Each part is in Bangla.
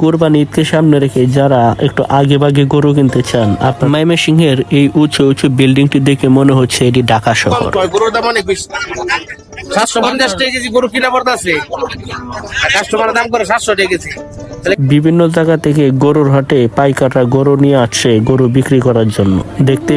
কোরবানি ঈদকে সামনে রেখে যারা একটু আগে বাগে গরু কিনতে চান আপনার মাইমে সিংহের এই উঁচু উঁচু বিল্ডিংটি দেখে মনে হচ্ছে এটি ঢাকা শহর। গরুর দাম অনেক বেশি? সাতশো পঞ্চাশ টাকা কেজি গরু কিনা পড়তেছে কাস্টমার দাম করে সাতশো টাকা কেজি। বিভিন্ন জায়গা থেকে গরুর হাটে পাইকাররা গরু নিয়ে আসছে গরু বিক্রি করার জন্য। দেখতে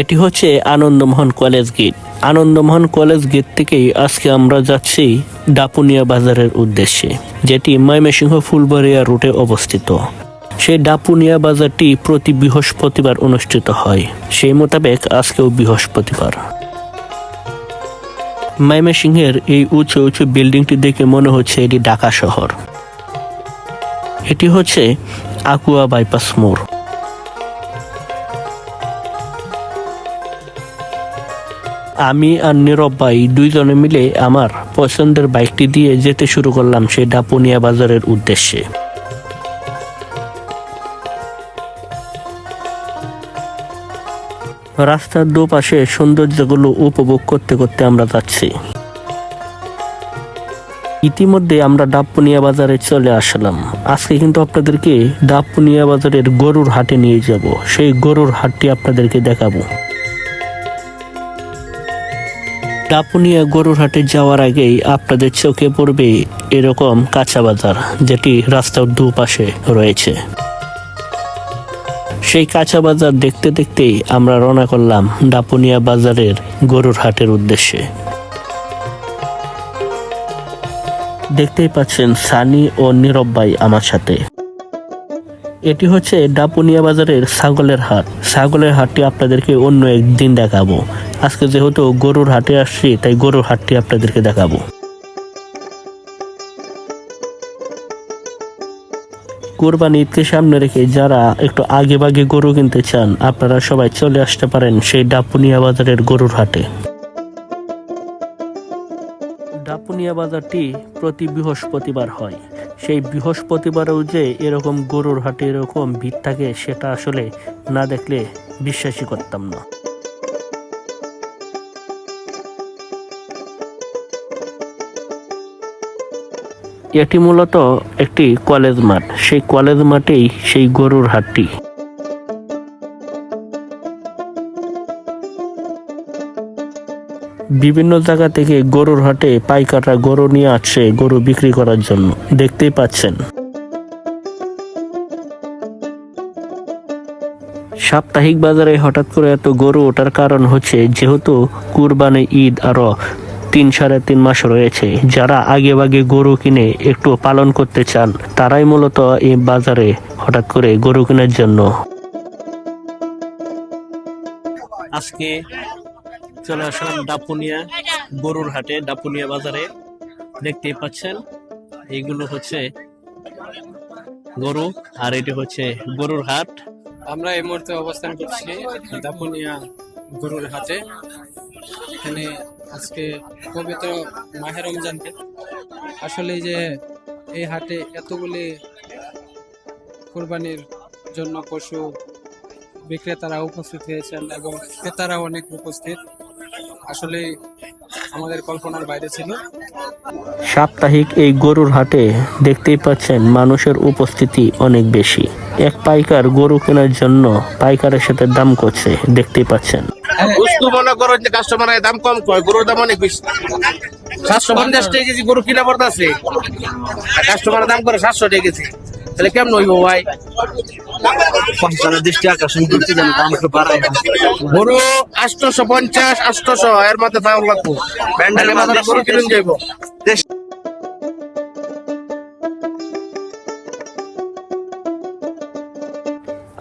এটি হচ্ছে Anandamohan college gate. Anandamohan college gate থেকেই আজকে আমরা যাচ্ছি ডাপুনিয়া বাজারের উদ্দেশ্যে, যেটি ময়মনসিংহ ফুলবাড়িয়া রুটে অবস্থিত। সেই ডাপুনিয়া বাজারটি প্রতি বৃহস্পতিবার অনুষ্ঠিত হয়। সেই মোতাবেক আজকেও বৃহস্পতিবার। ময়মনসিংহের এই উঁচু উঁচু বিল্ডিংটি দেখে মনে হচ্ছে এটি ঢাকা শহর। এটি হচ্ছে আকুয়া বাইপাস মোড়। আমি আর নীরব ভাই দুইজনে মিলে আমার পছন্দের বাইকটি দিয়ে যেতে শুরু করলাম সেই ডাপুনিয়া বাজারের উদ্দেশ্যে। রাস্তার দুপাশে সৌন্দর্যগুলো উপভোগ করতে করতে আমরা যাচ্ছি। ইতিমধ্যে আমরা ডাবপুনিয়া বাজারে চলে আসলাম। আজকে কিন্তু আপনাদেরকে ডাবপুনিয়া বাজারের গরুর হাটে নিয়ে যাব। সেই গরুর হাটটি আপনাদেরকে দেখাবো। ডাপুনিয়া গরুর হাটে যাওয়ার আগেই আপনাদের চোখে পড়বে এরকম কাঁচা বাজার যেটি রাস্তার দুপাশে রয়েছে। সেই কাঁচা বাজার দেখতে দেখতেই আমরা রওনা করলাম ডাপুনিয়া বাজারের গরুর হাটের উদ্দেশ্যে। দেখতেই পাচ্ছেন সানি ও নীরব ভাই আমার সাথে। এটি হচ্ছে ডাপুনিয়া বাজারের ছাগলের হাট। ছাগলের হাটটি আপনাদেরকে অন্য একদিন দেখাবো। আজকে যেহেতু গরুর হাটে আসছি, তাই গরুর হাটটি আপনাদেরকে দেখাবো। কোরবানি ঈদকে সামনে রেখে যারা একটু আগে বাগে গরু কিনতে চান, আপনারা সবাই চলে আসতে পারেন সেই ডাপুনিয়া বাজারের গরুর হাটে। ডাপুনিয়া বাজারটি প্রতি বৃহস্পতিবার হয়। সেই বৃহস্পতিবারেও যে এরকম গরুর হাটে এরকম ভিড় থাকে, সেটা আসলে না দেখলে বিশ্বাসই করতাম না। এটি মূলত একটি কলেজ মাঠ। সেই কলেজ মাঠেই সেই গরুর হাটটি। বিভিন্ন জায়গা থেকে গরুর হাটে পাইকাররা গরু নিয়ে আসছে গরু বিক্রি করার জন্য। দেখতেই পাচ্ছেন। সাপ্তাহিক বাজারে হঠাৎ করে এত গরু ওঠার কারণ হচ্ছে, যেহেতু কুরবানি ঈদ আরও তিন সাড়ে তিন মাস রয়েছে। যারা আগে ভাগে গরু কিনে একটু পালন করতে চান, তারাই মূলত এই বাজারে হঠাৎ করে গরু কেনার জন্য। আজকে চলে আসলাম ডাপুনিয়া গরুর হাটে, ডাপুনিয়া বাজারে। দেখতেই পাচ্ছেন, এইগুলো হচ্ছে গরু, আর এটি হচ্ছে গরুর হাট। আমরা এই মুহূর্তে অবস্থান করছি দাপুনিয়া গরুর হাটে। এখানে আজকে পবিত্র মাহে রমজানকে। আসলে যে এই হাটে এতগুলি কোরবানির জন্য পশু বিক্রেতারা উপস্থিত হয়েছেন এবং ক্রেতারা অনেক উপস্থিত। আসলে আমাদের কল্পনার বাইরে ছিল। সাপ্তাহিক এই গরুর হাটে দেখতেই পাচ্ছেন মানুষের উপস্থিতি অনেক বেশি। এক পাইকার গরু কেনার জন্য পাইকারের সাথে দাম করছে, দেখতেই পাচ্ছেন। বস্তু মনে করো যে কাস্টমার দাম কম কয় গরুর দাম অনেক বেশি। সাতশো পঞ্চাশ টাকা কেজি গরু কিনা পড়তেছে। আর কাস্টমার দাম করে সাতশো টাকা কেজি তাহলে কেমন হইব ভাই? দৃষ্টি আকর্ষণ করতে দাম একটু বাড়ায়। গরু আটশোশো পঞ্চাশ আটশোশো এর মধ্যে দাম লাগবো। ব্যান্ডেলের মাথায় গরু কিনুন যাইব।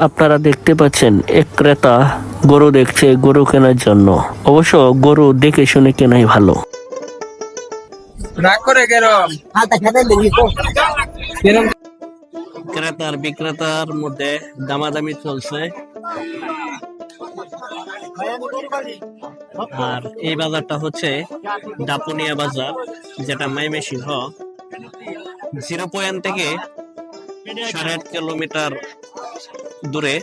আপনারা দেখতে পাচ্ছেন এক ক্রেতা গরু দেখছে গরু কেনার জন্য। অবশ্য গরু দেখে শুনে কেনাই ভালো। ক্রেতার বিক্রেতার মধ্যে দামাদামি চলছে। আর এই বাজারটা হচ্ছে ডাপুনিয়া বাজার যেটা মাইমেসিংহ। জিরো পয়েন্ট থেকে সাড়ে আট কিলোমিটার দূরে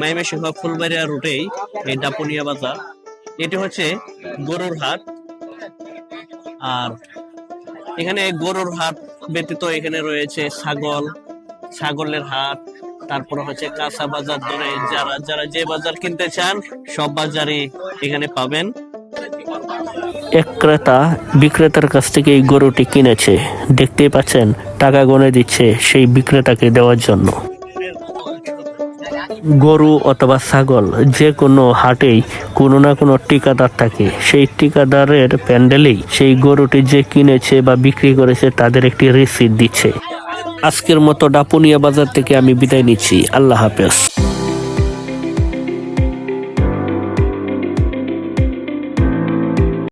মাইমেসিংহ ফুলবাড়িয়া রুটেই এই ডাপুনিয়া বাজার। এটি হচ্ছে গরুর হাট। আর এখানে গরুর হাট ব্যতীত এখানে রয়েছে ছাগল, ছাগলের হাট, তারপরে হচ্ছে কাঁচা বাজার ধরে যারা যারা যে বাজার কিনতে চান, সব বাজারই এখানে পাবেন। এক ক্রেতা বিক্রেতার কাছ থেকে এই গরুটি কিনেছে। দেখতেই পাচ্ছেন, টাকা গনে দিচ্ছে সেই বিক্রেতাকে দেওয়ার জন্য। গরু অথবা ছাগল যে কোনো হাটেই কোনো না কোনো ঠিকাদার থাকে। সেই ঠিকাদারের প্যান্ডেলেই সেই গরুটি যে কিনেছে বা বিক্রি করেছে তাদের একটি রিসিট দিচ্ছে। আজকের মতো ডাপুনিয়া বাজার থেকে আমি বিদায় নিচ্ছি। আল্লাহ হাফেজ।